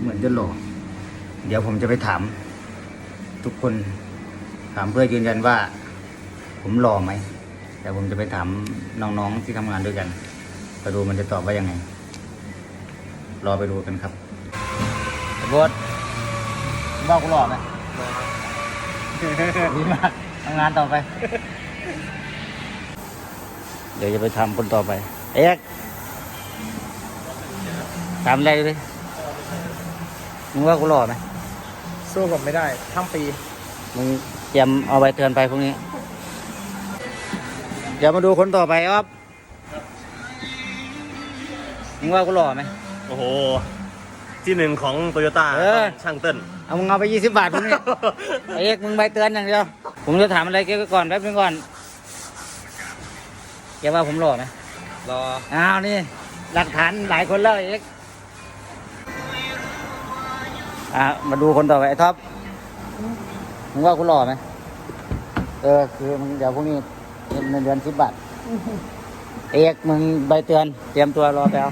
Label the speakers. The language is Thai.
Speaker 1: เหมือนจะหล่อเดี๋ยวผมจะไปถาม ทุกคนถามเพื่อยืนยันว่า ผมหล่อไหมแต่ผมจะไปถามน้องๆที่ทำงานด้วยกันไปดูมันจะตอบว่ายังไง รอไปดูกันครับบดว่ากูหล่อไหมดีมากทำงานต่อไป เดี๋ยวจะไปทำคนต่อไป เอ็ กทำอะไรเลยมึงว่ากูหล่อไหม
Speaker 2: สู้ผมไม่ได้ ทั้งปี
Speaker 1: มึงเตรียมเอาใบเตือนไปพวกนี้ เดี๋ยวมาดูคนต่อไปอ๊อฟมึงว่ากูหล่อไหม
Speaker 3: โอ้โห ที่หนึ่งของโตโยต้า
Speaker 1: เออ
Speaker 3: ช่างเต้น
Speaker 1: เอามึงเอาไปยี่สิบบาทพวกนี้ ไอ้เอกมึงใบเตือนอย่างเดียว ผมจะถามอะไรแกไว้ก่อนแป๊บนึงก่อนแกว่าผมหล่อไหม
Speaker 2: รอ
Speaker 1: อ้าวนี่ หลักฐานหลายคนแล้วไอ้เอก อะมาดูคนต่อไปไอ้ท็อปมึงว่าคุณหล่อไหมเออคือมึงเดี๋ยวพวกนี้เงินเดือนสิบบาทเอกมึงใบเตือน เตรียมตัวรอไปเอา